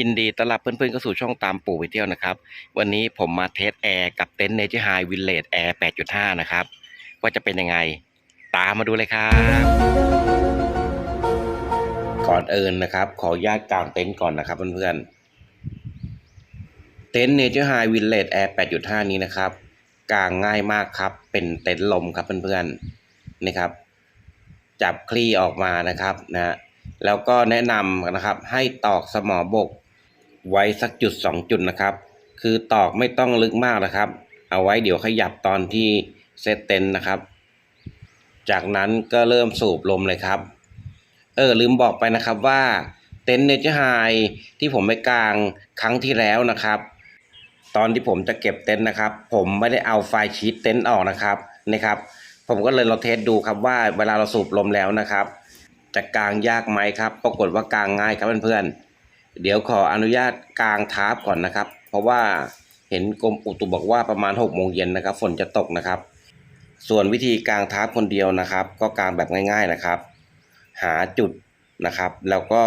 ยินดีต้อนรับเพื่อนๆเข้าสู่ช่องตามปู่ไปเที่ยวนะครับ วันนี้ผมมาเทสแอร์กับเต็นท์เนเจอร์ไฮวิลเลจแอร์ 8.5 นะครับ ว่าจะเป็นยังไง ตามมาดูเลยครับ ก่อนเอินนะครับ ขออนุญาตกางเต็นท์ก่อนนะครับเพื่อนๆ เต็นท์เนเจอร์ไฮวิลเลจแอร์ 8.5 นี้นะครับ กางง่ายมากครับ เป็นเต็นท์ลมครับเพื่อนๆนี่ครับ จับคลี่ออกมานะครับนะฮะแล้วก็แนะนำนะครับให้ตอกสมอบก ไว้สักจุดสองจุดนะครับ คือตอกไม่ต้องลึกมากนะครับ เอาไว้เดี๋ยวขยับตอนที่เซตเต็นนะครับ จากนั้นก็เริ่มสูบลมเลยครับ เออลืมบอกไปนะครับว่าเต็นท์เนเจอร์ไฮที่ผมไปกางครั้งที่แล้วนะครับ ตอนที่ผมจะเก็บเต็นท์นะครับ ผมไม่ได้เอาไฟชีตเต็นท์ออกนะครับนะครับ ผมก็เลยเราเทสดูครับว่าเวลาเราสูบลมแล้วนะครับ จะกางยากไหมครับ ปรากฏว่ากางง่ายครับเพื่อนๆ เดี๋ยวขออนุญาตกางทาร์ปก่อนนะครับ เพราะว่าเห็นกรมอุตุบอกว่าประมาณ6กโมงเย็นนะครับ ฝนจะตกนะครับ ส่วนวิธีกางทาร์ปคนเดียวนะครับ ก็กางแบบง่าย ๆนะครับ หาจุดนะครับ แล้วก็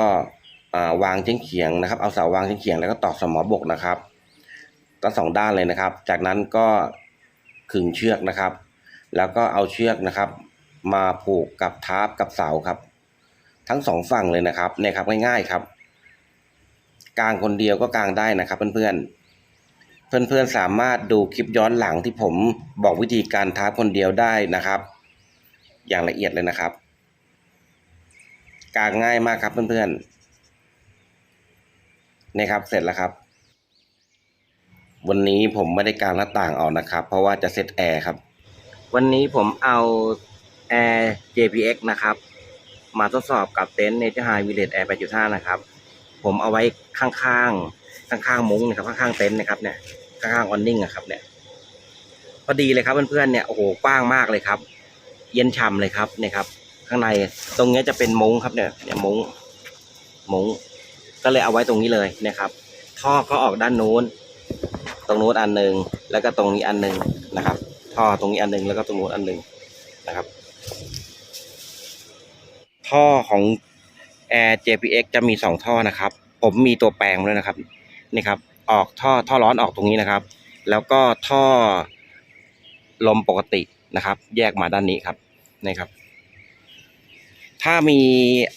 วางเฉียงเฉียงนะครับ เอาเสาวางเฉียงเฉียงแล้วก็ตอกสมอบกนะครับทั้งสองด้านเลยนะครับ จากนั้นก็ขึงเชือกนะครับ แล้วก็เอาเชือกนะครับ มาผูกกับทาร์ปกับเสาครับ ทั้งสองฝั่งเลยนะครับเนี่ยครับง่ายๆครับ กางคนเดียวก็กางได้นะครับเพื่อนๆ เพื่อนๆสามารถดูคลิปย้อนหลังที่ผมบอกวิธีการทาคนเดียวได้นะครับ อย่างละเอียดเลยนะครับ กางง่ายมากครับเพื่อนๆนี่ครับเสร็จแล้วครับ วันนี้ผมไม่ได้กางหน้าต่างออกนะครับ เพราะว่าจะเซตแอร์ครับ วันนี้ผมเอา Air JPX นะครับ มาทดสอบกับเต็นท์ Nature High Village Air 8.5 นะครับ ผมเอาไว้ข้างๆข้างๆมุ้งนะครับข้างๆเต็นท์นะครับเนี่ยข้างๆออนนิ่งอะครับเนี่ยพอดีเลยครับเพื่อนๆเนี่ยโอ้โหกว้างมากเลยครับ เย็นฉ่ำเลยครับเนี่ยครับ ข้างในตรงนี้จะเป็นมุ้งครับเนี่ยเนี่ยมุ้งมุ้งก็เลยเอาไว้ตรงนี้เลยนะครับท่อก็ออกด้านนู้น ตรงนู้นอันหนึ่งแล้วก็ตรงนี้อันหนึ่งนะครับ ท่อตรงนี้อันหนึ่งแล้วก็ตรงนู้นอันหนึ่งนะครับ ท่อของ Air JPX จะมีสองท่อนะครับ ผมมีตัวแปลงด้วยนะครับนี่ครับ ออกท่อท่อร้อนออกตรงนี้นะครับ แล้วก็ท่อลมปกตินะครับ แยกมาด้านนี้ครับนี่ครับ ถ้ามี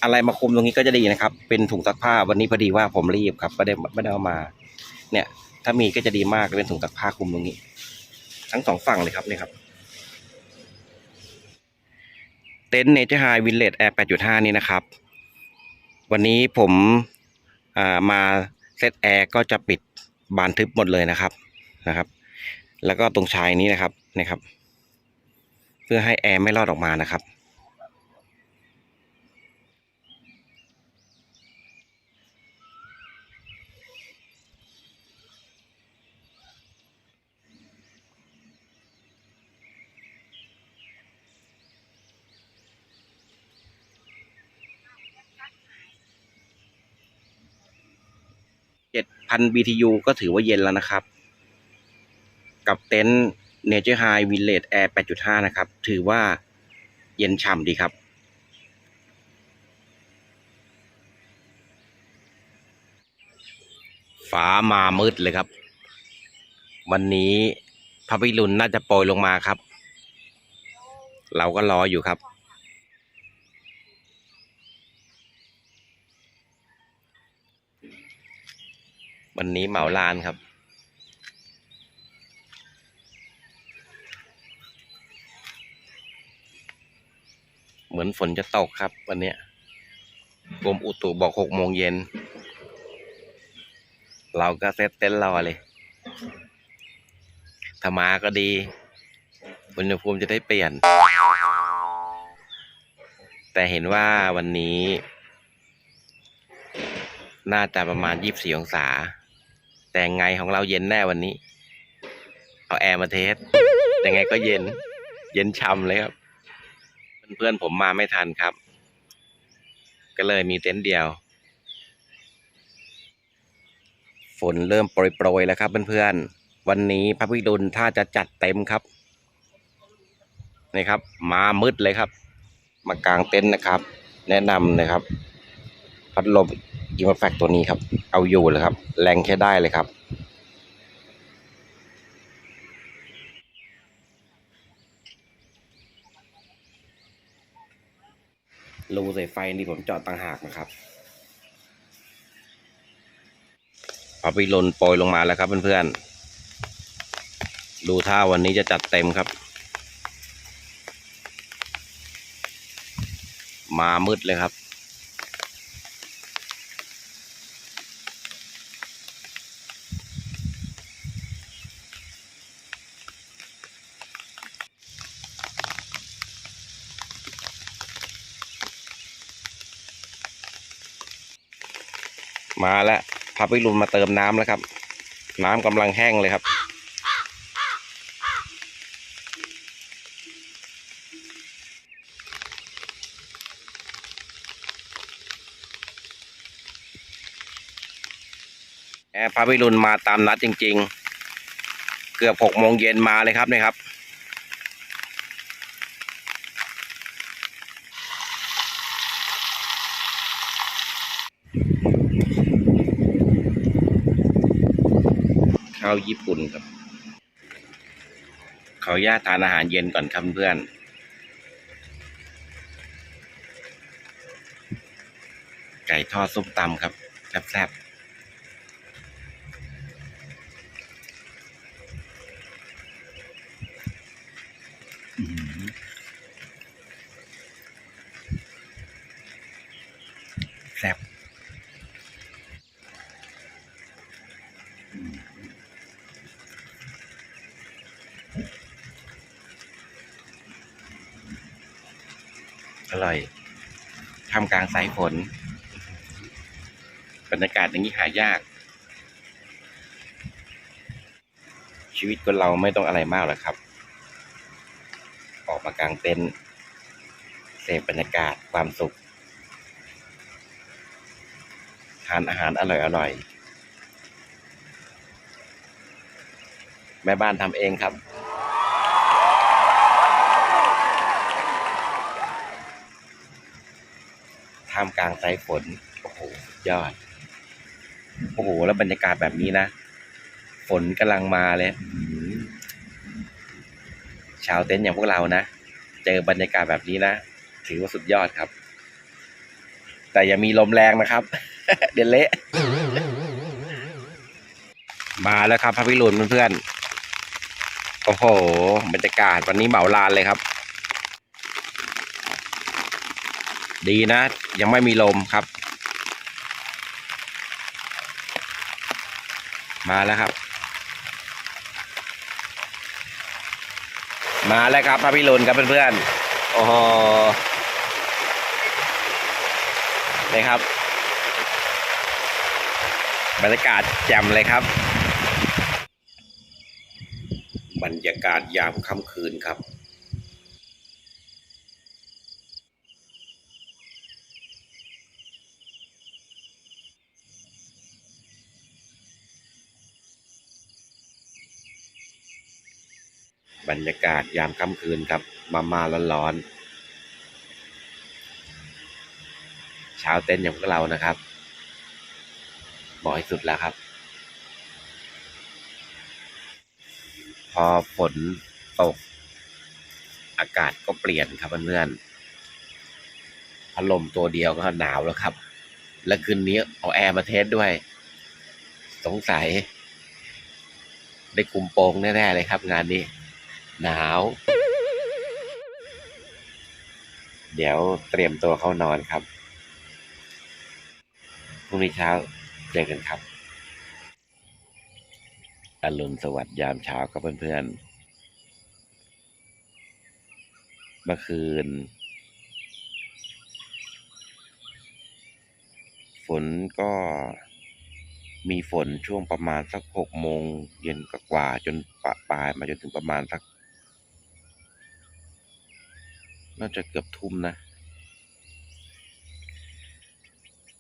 อะไรมาคุมตรงนี้ก็จะดีนะครับ เป็นถุงซักผ้าวันนี้พอดีว่าผมรีบครับไม่ได้ไม่ได้เอามา เนี่ย ถ้ามีก็จะดีมากเป็นถุงซักผ้าคุมตรงนี้ ทั้งสองฝั่งเลยครับนี่ครับเต็นท์เนเจอร์ไฮวิลเลจแอร์8.5 นี้นะครับ วันนี้ผมามาเซตแอร์ก็จะปิดบานทึบหมดเลยนะครับนะครับ แล้วก็ตรงชายนี้นะครับนะครับ เพื่อให้แอร์ไม่รอดออกมานะครับ 7,000 BTU ก็ถือว่าเย็นแล้วนะครับ กับเต็นท์ Nature High Village Air 8.5 นะครับ ถือว่าเย็นฉ่ำดีครับ ฟ้ามามืดเลยครับ วันนี้พระพิรุณน่าจะโปรยลงมาครับ เราก็รออยู่ครับ วันนี้เหมาลานครับ เหมือนฝนจะตกครับ วันนี้กรมอุตุบอกหกโมงเย็น เราก็เซตเต็นท์รอเลยถ้ามาก็ดีอุณหภูมิจะได้เปลี่ยน แต่เห็นว่าวันนี้ น่าจะประมาณยี่สิบสี่องศา แต่ไงของเราเย็นแน่วันนี้ เอาแอร์มาเทสยังไงก็เย็น เย็นช่ำเลยครับ เพื่อนๆผมมาไม่ทันครับ ก็เลยมีเต็นท์เดียว ฝนเริ่มโปรยๆแล้วครับเพื่อนๆวันนี้พระพิรุณถ้าจะจัดเต็มครับนี่ครับ มามืดเลยครับ มากางเต็นท์นะครับ แนะนำนะครับ พัดลมอิมแฟกตัวนี้ครับ เอาอยู่เลยครับ แรงใช้ได้เลยครับ รูสายไฟนี่ผมเจาะต่างหากนะครับ เอาไปลนโปรยลงมาแล้วครับเพื่อนๆ ดูท่าวันนี้จะจัดเต็มครับ มามืดเลยครับ มาแล้วพาไปรุนมาเติมน้ำแล้วครับ น้ำกำลังแห้งเลยครับ แอร์พาวิรุณมาตามนัดจริง ๆ เกือบหกโมงเย็นมาเลยครับเนี่ยครับ ข้าวญี่ปุ่นครับ เขาญาตทานอาหารเย็นก่อนครับเพื่อนไก่ทอดซุปตำครับแซ่บๆ อร่อยทำกลางสายฝน บรรยากาศอย่างนี้หายาก ชีวิตคนเราไม่ต้องอะไรมากหรอกครับ ออกมากลางเต็นท์เสพบรรยากาศความสุข ทานอาหารอร่อยๆแม่บ้านทำเองครับามกลางสายฝน โอ้โห ยอด โอ้โห แล้วบรรยากาศแบบนี้นะ ฝนกำลังมาเลย ชาวเต็นท์อย่างพวกเรานะ เจอบรรยากาศแบบนี้นะ ถือว่าสุดยอดครับ แต่อย่ามีลมแรงนะครับ เดี๋ยวเละ มาแล้วครับพระพิรุณเพื่อนๆ โอ้โห บรรยากาศวันนี้เหมาลานเลยครับ ดีนะ ยังไม่มีลมครับ มาแล้วครับ มาแล้วครับพระพิรุณครับเพื่อนๆโอ้โหนี่ครับบรรยากาศแจ่มเลยครับ บรรยากาศยามค่ำคืนครับ รรยากาศยามค่ำคืนครับ มามาร้อนๆเช้าเต้นอย่างพวกเรานะครับเหมาะที่สุดแล้วครับ พอฝนตก อากาศก็เปลี่ยนครับเพื่อนๆพัดลมตัวเดียวก็หนาวแล้วครับ และคืนนี้เอาแอร์มาเทสด้วย สงสัยได้คุมโปงแน่ๆเลยครับงานนี้ หนาว เดี๋ยวเตรียมตัวเข้านอนครับ พรุ่งนี้เช้าเจอกันครับอรุณสวัสดิ์ยามเช้าครับเพื่อนๆ เมื่อคืน ฝนก็มีฝนช่วงประมาณสักหกโมงเย็นกว่าจนปะปลายมาจนถึงประมาณสัก น่าจะเกือบทุ่มนะ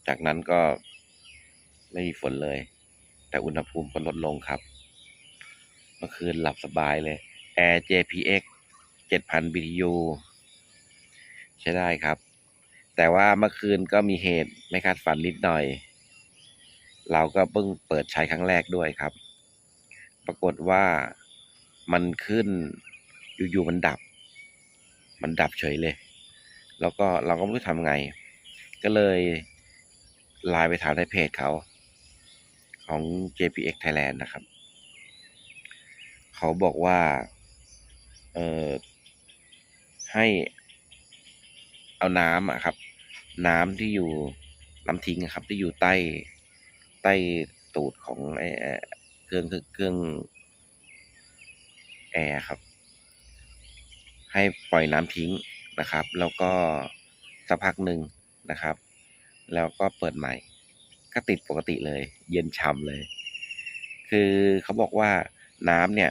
จากนั้นก็ไม่มีฝนเลย แต่อุณหภูมิก็ลดลงครับ เมื่อคืนหลับสบายเลย Air JPX 7000 BTU ใช้ได้ครับแต่แต่ว่าเมื่อคืนก็มีเหตุไม่คาดฝันนิดหน่อย เราก็เพิ่งเปิดใช้ครั้งแรกด้วยครับ ปรากฏว่ามันขึ้นอยู่ๆมันดับ มันดับเฉยเลย แล้วก็เราก็ไม่รู้ทำไง ก็เลยไลน์ไปถามในเพจเขา ของ JPX Thailand นะครับ เขาบอกว่า เออให้เอาน้ำอะครับ น้ำที่อยู่น้ำทิ้งครับ ที่อยู่ใต้ใต้ตูดของไอ้เอ่อเครื่องเครื่องเครื่องแอร์ครับ ให้ปล่อยน้ำทิ้งนะครับ แล้วก็สักพักหนึ่งนะครับ แล้วก็เปิดใหม่ ก็ติดปกติเลย เย็นฉ่ำเลย คือเขาบอกว่าน้ำเนี่ย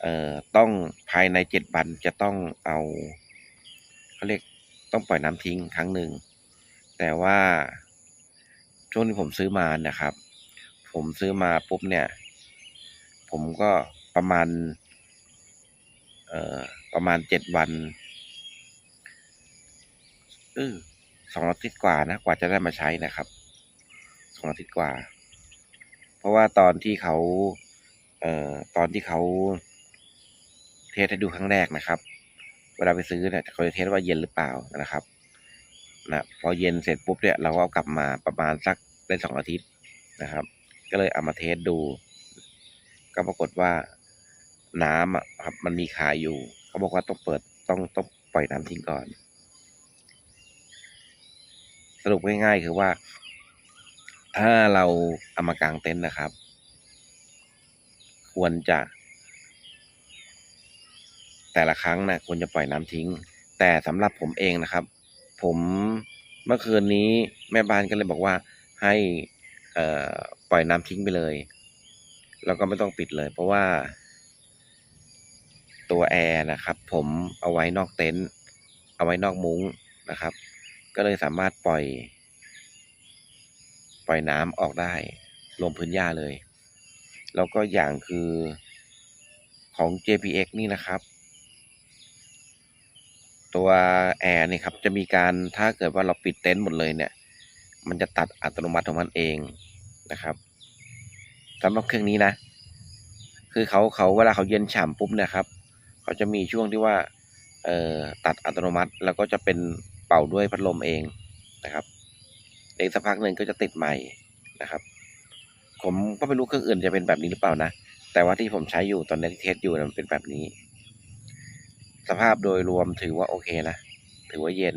เอ่อต้องภายในเจ็ดวันจะต้องเอาเขาเรียกต้องปล่อยน้ำทิ้งครั้งหนึ่ง แต่ว่าช่วงที่ผมซื้อมานะครับ ผมซื้อมาปุ๊บเนี่ย ผมก็ประมาณ เอ่อ ประมาณเจ็ดวันเออสองอาทิตย์กว่านะกว่าจะได้มาใช้นะครับสองอาทิตย์กว่า เพราะว่าตอนที่เขาเอ่อตอนที่เขาเทสให้ดูครั้งแรกนะครับ เวลาไปซื้อเนี่ยเขาจะเทสว่าเย็นหรือเปล่านะครับนะพอเย็นเสร็จปุ๊บเนี่ยเราก็เอากลับมาประมาณสักได้สองอาทิตย์นะครับ ก็เลยเอามาเทสดู ก็ปรากฏว่าน้ำอะครับมันมีคายอยู่ เขาบอกว่าต้องเปิดต้องต้องปล่อยน้ำทิ้งก่อน สรุปง่ายๆคือว่า ถ้าเราเอามากางเต็นท์นะครับ ควรจะ แต่ละครั้งนะควรจะปล่อยน้ำทิ้ง แต่สำหรับผมเองนะครับ ผมเมื่อคืนนี้แม่บ้านก็เลยบอกว่าให้อ่อปล่อยน้ำทิ้งไปเลย แล้วก็ไม่ต้องปิดเลย เพราะว่า ตัวแอร์นะครับ ผมเอาไว้นอกเต็นท์เอาไว้นอกมุ้งนะครับ ก็เลยสามารถปล่อย ปล่อยน้ำออกได้ลงพื้นหญ้าเลย แล้วก็อย่างคือของ JPX นี่นะครับ ตัวแอร์นี่ครับ จะมีการถ้าเกิดว่าเราปิดเต็นท์หมดเลยเนี่ย มันจะตัดอัตโนมัติของมันเองนะครับสำหรับเครื่องนี้นะ คือเขาเขาเวลาเขาเย็นฉ่ำปุ๊บนะครับ เขาจะมีช่วงที่ว่าตัดอัตโนมัติแล้วก็จะเป็นเป่าด้วยพัดลมเองนะครับอีกสักพักหนึ่งก็จะติดใหม่นะครับ ผมก็ไม่รู้เครื่องอื่นจะเป็นแบบนี้หรือเปล่านะ แต่ว่าที่ผมใช้อยู่ตอนนี้ที่เทสอยู่มันเป็นแบบนี้ สภาพโดยรวมถือว่าโอเคนะ ถือว่าเย็น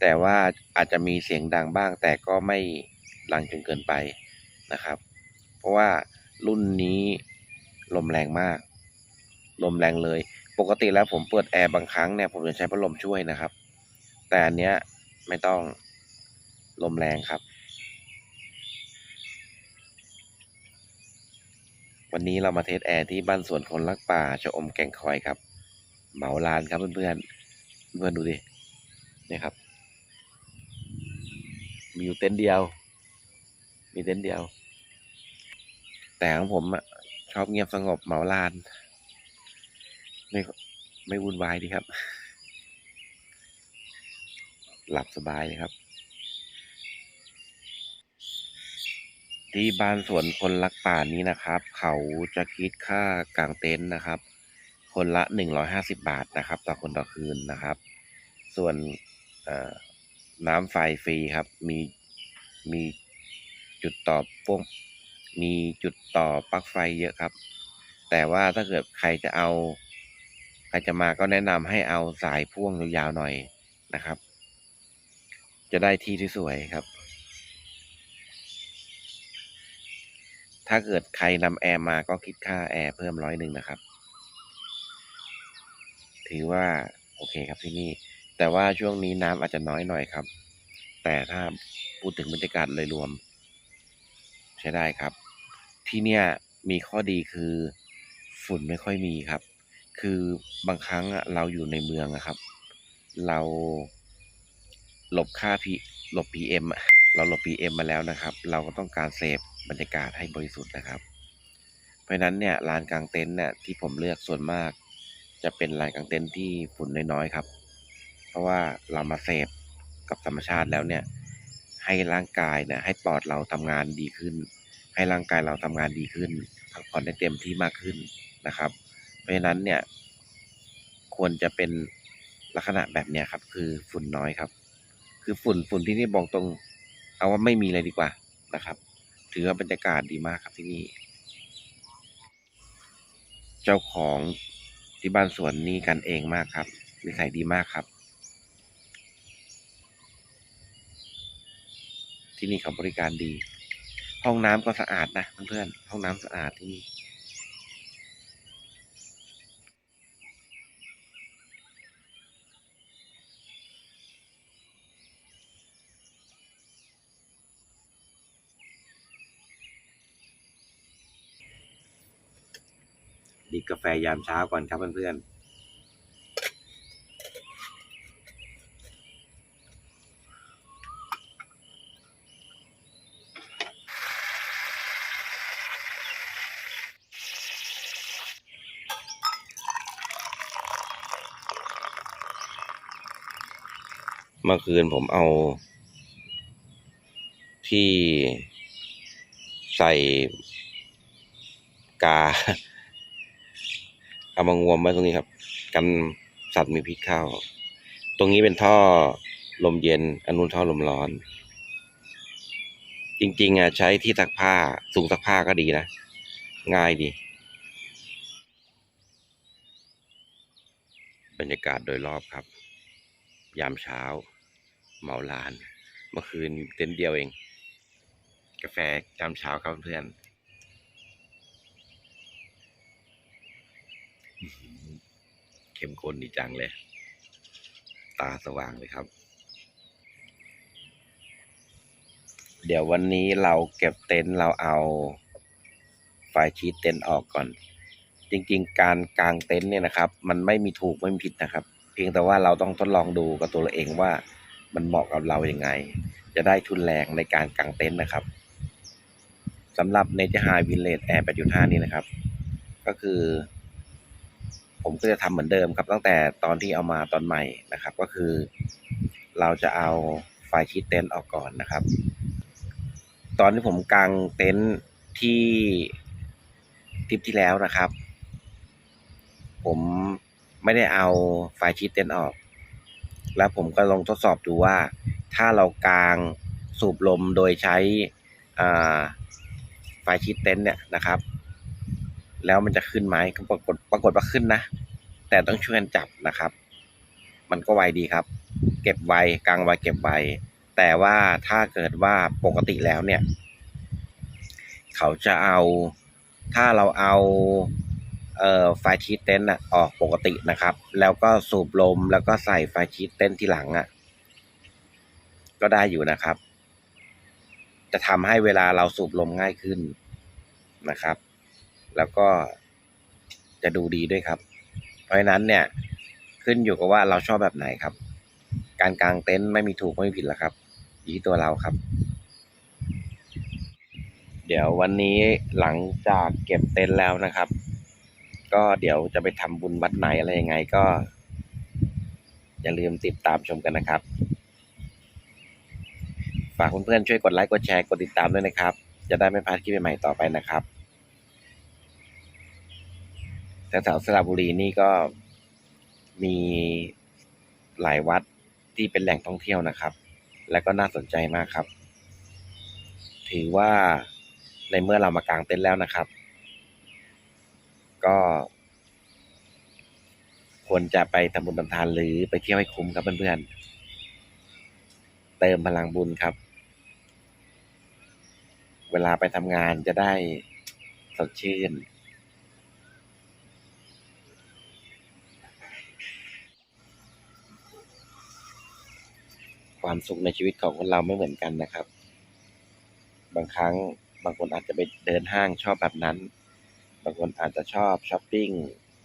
แต่ว่าอาจจะมีเสียงดังบ้าง แต่ก็ไม่ดังจนเกินไปนะครับ เพราะว่ารุ่นนี้ลมแรงมาก ลมแรงเลย ปกติแล้วผมเปิดแอร์บางครั้งเนี่ยผมจะใช้พัดลมช่วยนะครับ แต่อันเนี้ยไม่ต้องลมแรงครับ วันนี้เรามาเทสแอร์ที่บ้านสวนคนรักป่าชะอมแก่งคอยครับ เหมาลานครับเพื่อนๆเพื่อนดูดินี่ครับ มีอยู่เต็นท์เดียว มีเต็นท์เดียว แต่ของผมอะชอบเงียบสงบเหมาลาน ไม่ไม่วุ่นวายดีครับ หลับสบายเลยครับ ที่บ้านสวนคนรักป่านี้นะครับ เขาจะคิดค่ากางเต็นท์นะครับ คนละหนึ่งร้อยห้าสิบาทนะครับ ต่อคนต่อคืนนะครับ ส่วนน้ำไฟฟรีครับ มีมีจุดต่อพ่วงมีจุดต่อปลั๊กไฟเยอะครับ แต่ว่าถ้าเกิดใครจะเอา รจะมาก็แนะนำให้เอาสายพ่วงยาวๆหน่อยนะครับ จะได้ที่ที่สวยครับ ถ้าเกิดใครนำแอร์มาก็คิดค่าแอร์เพิ่มร้อยหนึ่งนะครับ ถือว่าโอเคครับที่นี่ แต่ว่าช่วงนี้น้ำอาจจะน้อยหน่อยครับ แต่ถ้าพูดถึงบรรยากาศโดยรวม ใช้ได้ครับ ที่เนี่ยมีข้อดีคือฝุ่นไม่ค่อยมีครับ คือบางครั้งเราอยู่ในเมืองอะครับ เราหลบค่าพีหลบ PM อะเราหลบ PM มาแล้วนะครับ เราก็ต้องการเซฟบรรยากาศให้บริสุทธิ์นะครับ เพราะนั้นเนี่ยลานกลางเต็นท์เนี่ยที่ผมเลือกส่วนมาก จะเป็นลานกลางเต็นท์ที่ฝุ่นน้อยๆครับ เพราะว่าเรามาเซฟกับธรรมชาติแล้วเนี่ย ให้ร่างกายเนี่ยให้ปอดเราทำงานดีขึ้น ให้ร่างกายเราทำงานดีขึ้นพักผ่อนได้เต็มที่มากขึ้นนะครับ เพราะฉะนั้นเนี่ย ควรจะเป็นลักษณะแบบเนี้ยครับ คือฝุ่นน้อยครับ คือฝุ่นฝุ่นที่นี่บอกตรง เอาว่าไม่มีเลยดีกว่านะครับ ถือว่าบรรยากาศดีมากครับที่นี่ เจ้าของที่บ้านสวนนี่กันเองมากครับนิสัยดีมากครับ ที่นี่เขาบริการดี ห้องน้ำก็สะอาดนะเพื่อนๆห้องน้ำสะอาดที่นี่ กาแฟยามเช้าก่อนครับเพื่อนๆเมื่อคืนผมเอา ที่ใส่กา เอามางวมไว้ตรงนี้ครับกันสัตว์มีพิษเข้า ตรงนี้เป็นท่อลมเย็นอันนู้นท่อลมร้อน จริง ๆอะใช้ที่ซักผ้าสูงซักผ้าก็ดีนะ ง่ายดี บรรยากาศโดยรอบครับ ยามเช้า เหมาลาน เมื่อคืนเต็นท์เดียวเอง กาแฟยามเช้าครับเพื่อน เข้มข้นดีจังเลย ตาสว่างเลยครับ เดี๋ยววันนี้เราเก็บเต็นท์เราเอาไฟชีตเต็นท์ออกก่อน จริง ๆ การกางเต็นท์เนี่ยนะครับ มันไม่มีถูกไม่มีผิดนะครับ เพียงแต่ว่าเราต้องทดลองดูกับตัวเราเองว่ามันเหมาะกับเรายัางไง จะได้ทุนแรงในการกางเต็นท์นะครับสำหรับเนเจอร์ไฮวิลเลจแอร์8.5 นี่นะครับ ก็คือ ผมก็จะทำเหมือนเดิมครับ ตั้งแต่ตอนที่เอามาตอนใหม่นะครับ ก็คือ เราจะเอาไฟชีตเต็นท์ออกก่อนนะครับ ตอนที่ผมกางเต็นท์ที่ทริปที่แล้วนะครับ ผมไม่ได้เอาไฟชีตเต็นท์ออก แล้วผมก็ลองทดสอบดูว่าถ้าเรากางสูบลมโดยใช้ไฟชีตเต็นท์เนี่ยนะครับ แล้วมันจะขึ้นไหมก็ปรากฏปรากฏว่าขึ้นนะ แต่ต้องช่วยกันจับนะครับ มันก็ไวดีครับ เก็บไวกลางไวเก็บไวแต่ว่าถ้าเกิดว่าปกติแล้วเนี่ย เขาจะเอาถ้าเราเอาเอ่อไฟชีตเต็นท์อะออกปกตินะครับ แล้วก็สูบลมแล้วก็ใส่ไฟชีตเต็นท์ทีหลังอะก็ได้อยู่นะครับ จะทำให้เวลาเราสูบลมง่ายขึ้นนะครับ แล้วก็จะดูดีด้วยครับ เพราะฉะนั้นเนี่ยขึ้นอยู่กับว่าเราชอบแบบไหนครับ การกางเต็นท์ไม่มีถูกไม่มีผิดหรอกครับอยู่ที่ตัวเราครับ เดี๋ยววันนี้หลังจากเก็บเต็นท์แล้วนะครับ ก็เดี๋ยวจะไปทำบุญวัดไหนอะไรยังไงก็ อย่าลืมติดตามชมกันนะครับ ฝากเพื่อนๆช่วยกดไลค์กดแชร์กดติดตามด้วยนะครับ จะได้ไม่พลาดคลิปใหม่ๆต่อไปนะครับ แถวๆสระบุรีนี่ก็มีหลายวัดที่เป็นแหล่งท่องเที่ยวนะครับ และก็น่าสนใจมากครับ ถือว่าในเมื่อเรามากางเต็นท์แล้วนะครับ ก็ ควรจะไปทำบุญทำทานหรือไปเที่ยวให้คุ้มครับเพื่อนๆ เติมพลังบุญครับ เวลาไปทำงานจะได้สดชื่น ความสุขในชีวิตของคนเราไม่เหมือนกันนะครับ บางครั้งบางคนอาจจะไปเดินห้างชอบแบบนั้น บางคนอาจจะชอบช้อปปิ้ง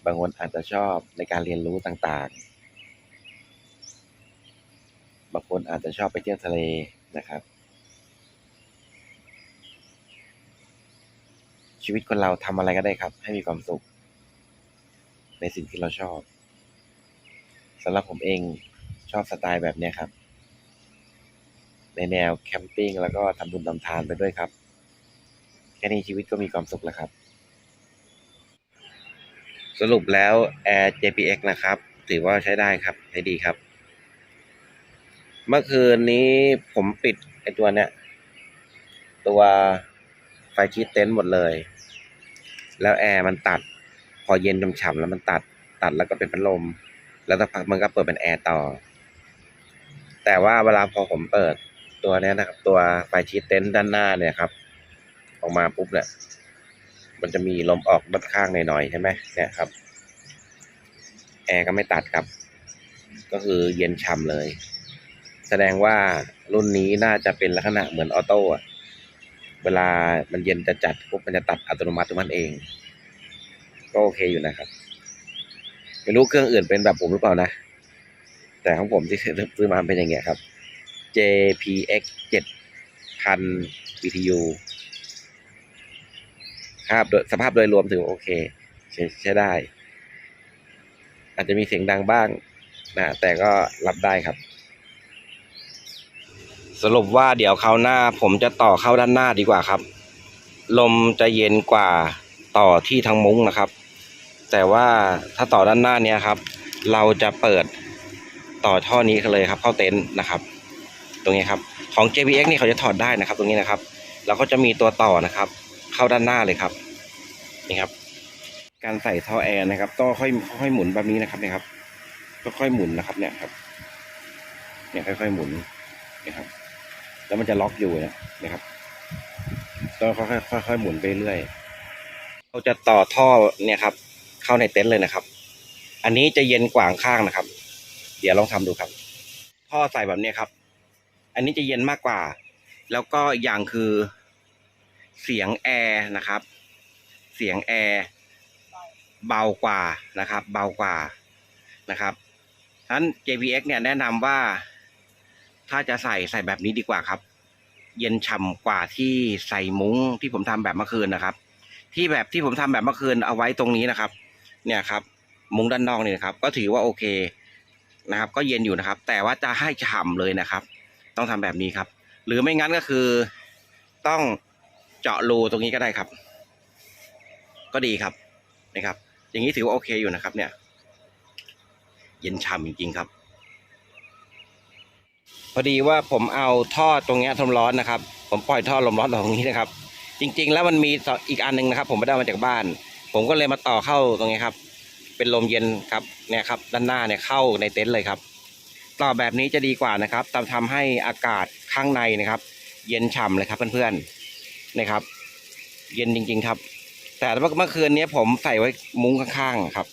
บางคนอาจจะชอบในการเรียนรู้ต่างๆ บางคนอาจจะชอบไปเที่ยวทะเลนะครับ ชีวิตคนเราทำอะไรก็ได้ครับ ให้มีความสุข ในสิ่งที่เราชอบสำหรับผมเองชอบสไตล์แบบนี้ครับ ในแนวแคมปิ้งแล้วก็ทำบุญทำทานไปด้วยครับ แค่นี้ชีวิตก็มีความสุขแล้วครับ สรุปแล้ว Air JPX นะครับ ถือว่าใช้ได้ครับใช้ดีครับ เมื่อคืนนี้ผมปิดไอตัวเนี้ยตัวไฟชีตเต็นท์หมดเลย แล้วแอร์มันตัด พอเย็นฉ่ำๆแล้วมันตัดตัดแล้วก็เป็นพัดลม แล้วสักพักมันก็เปิดเป็นแอร์ต่อ แต่ว่าเวลาพอผมเปิด ตัวนี้นะครับ ตัวไฟชีตเต็นท์ด้านหน้าเนี่ยครับ ออกมาปุ๊บเนี่ย มันจะมีลมออกด้านข้างหน่อยๆใช่ไหมเนี่ยครับ แอร์ก็ไม่ตัดครับ ก็คือเย็นฉ่ำเลย แสดงว่ารุ่นนี้น่าจะเป็นลักษณะเหมือนออโต้อะเวลามันเย็นจะจัดปุ๊บมันจะตัดอัตโนมัติมันเอง ก็โอเคอยู่นะครับไม่รู้เครื่องอื่นเป็นแบบผมหรือเปล่านะ แต่ของผมที่ซื้อมาเป็นอย่างเงี้ยครับ JPX 7000 BTU ครับโดยสภาพโดยรวมถือว่าโอเคใช้ใช้ได้ อาจจะมีเสียงดังบ้างนะแต่ก็รับได้ครับ สรุปว่าเดี๋ยวคราวหน้าผมจะต่อเข้าด้านหน้าดีกว่าครับ ลมจะเย็นกว่าต่อที่ทางมุ้งนะครับ แต่ว่าถ้าต่อด้านหน้าเนี้ยครับ เราจะเปิดต่อท่อนี้เลยครับ เข้าเต็นท์นะครับ ตรงนี้ครับของ JPX นี่เขาจะถอดได้นะครับ ตรงนี้นะครับเราก็จะมีตัวต่อนะครับ เข้าด้านหน้าเลยครับนี่ครับ การใส่ท่อแอร์นะครับต้องค่อยค่อยหมุนแบบนี้นะครับเนี่ยครับก็ค่อยหมุนนะครับ เนี่ยครับ เนี่ยค่อยๆหมุนนะครับ แล้วมันจะล็อกอยู่เนี่ยนะครับต้องค่อยๆค่อยๆหมุนไปเรื่อยเราจะต่อท่อเนี่ยครับ เข้าในเต็นท์เลยนะครับ อันนี้จะเย็นกว่าข้างนะครับ เดี๋ยวลองทำดูครับ ท่อใส่แบบนี้ครับ อันนี้จะเย็นมากกว่า แล้วก็อีกอย่างคือเสียงแอร์นะครับ เสียงแอร์เบากว่านะครับ เบากว่านะครับฉะนั้น JPX เนี่ยแนะนำว่าถ้าจะใส่ใส่แบบนี้ดีกว่าครับ เย็นฉ่ำกว่าที่ใส่มุ้งที่ผมทำแบบเมื่อคืนนะครับ ที่แบบที่ผมทำแบบเมื่อคืนเอาไว้ตรงนี้นะครับ เนี่ยครับ มุ้งด้านนอกนี่นะครับ ก็ถือว่าโอเคนะครับ ก็เย็นอยู่นะครับ แต่ว่าจะให้ฉ่ำเลยนะครับ ต้องทำแบบนี้ครับ หรือไม่งั้นก็คือต้องเจาะรูตรงนี้ก็ได้ครับ ก็ดีครับนะครับ อย่างนี้ถือว่าโอเคอยู่นะครับ เนี่ย เย็นฉ่ำจริงๆครับ พอดีว่าผมเอาท่อตรงนี้ยลมร้อนนะครับ ผมปล่อยท่อลมร้อนตรงนี้นะครับ จริง ๆ แล้วมันมีอีกอันหนึ่งนะครับ ผมไม่ได้มาจากบ้าน ผมก็เลยมาต่อเข้าตรงนี้ครับ เป็นลมเย็นครับเนี่ยครับ ด้านหน้าเนี่ยเข้าในเต็นท์เลยครับ ต่อแบบนี้จะดีกว่านะครับทำทำให้อากาศข้างในนะครับ เย็นฉ่ำเลยครับเพื่อนๆนะครับ เย็นจริง ๆครับ แต่เมื่อคืนนี้ผมใส่ไว้มุ้งข้างๆครับ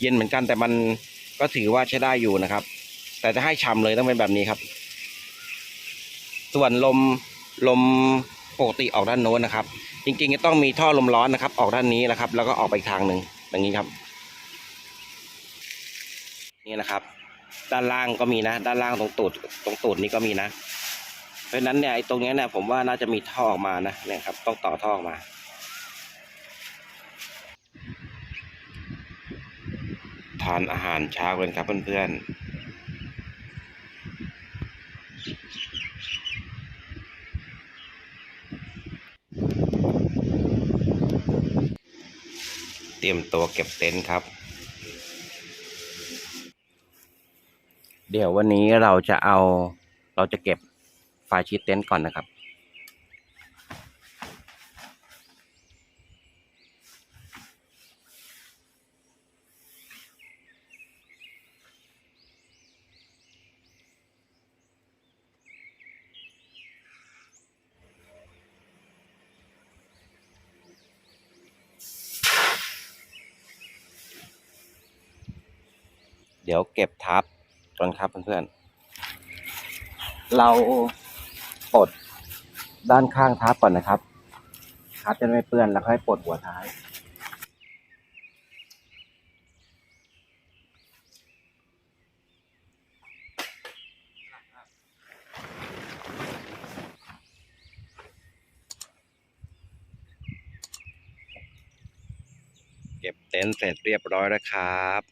เย็นเหมือนกันแต่มันก็ถือว่าใช้ได้อยู่นะครับ แต่จะให้ฉ่ำเลยต้องเป็นแบบนี้ครับ ส่วนลมลมปกติออกด้านโน้นนะครับ จริงๆจะต้องมีท่อลมร้อนนะครับ ออกด้านนี้นะครับ แล้วก็ออกไปทางหนึ่งอย่างนี้ครับ นี่นะครับ ด้านล่างก็มีนะ ด้านล่างตรงตูดตรงตูดนี้ก็มีนะ เพราะฉะนั้นเนี่ยไอ้ตรงเนี้ยเนี่ยผมว่าน่าจะมีท่อออกมานะเนี่ยครับ ต้องต่อท่อออกมาทานอาหารเช้ากันครับเพื่อนๆเตรียมตัวเก็บเต็นท์ครับ เดี๋ยววันนี้เราจะเอาเราจะเก็บไฟล์ชีตเต็นท์ก่อนนะครับ เดี๋ยวเก็บทับ ก่อนครับเพื่อนๆ เราปลดด้านข้างทับก่อนนะครับทับจะไม่เปื้อนแล้วค่อยปลดหัวท้ายเก็บเต็นท์เสร็จเรียบร้อยแล้วครับ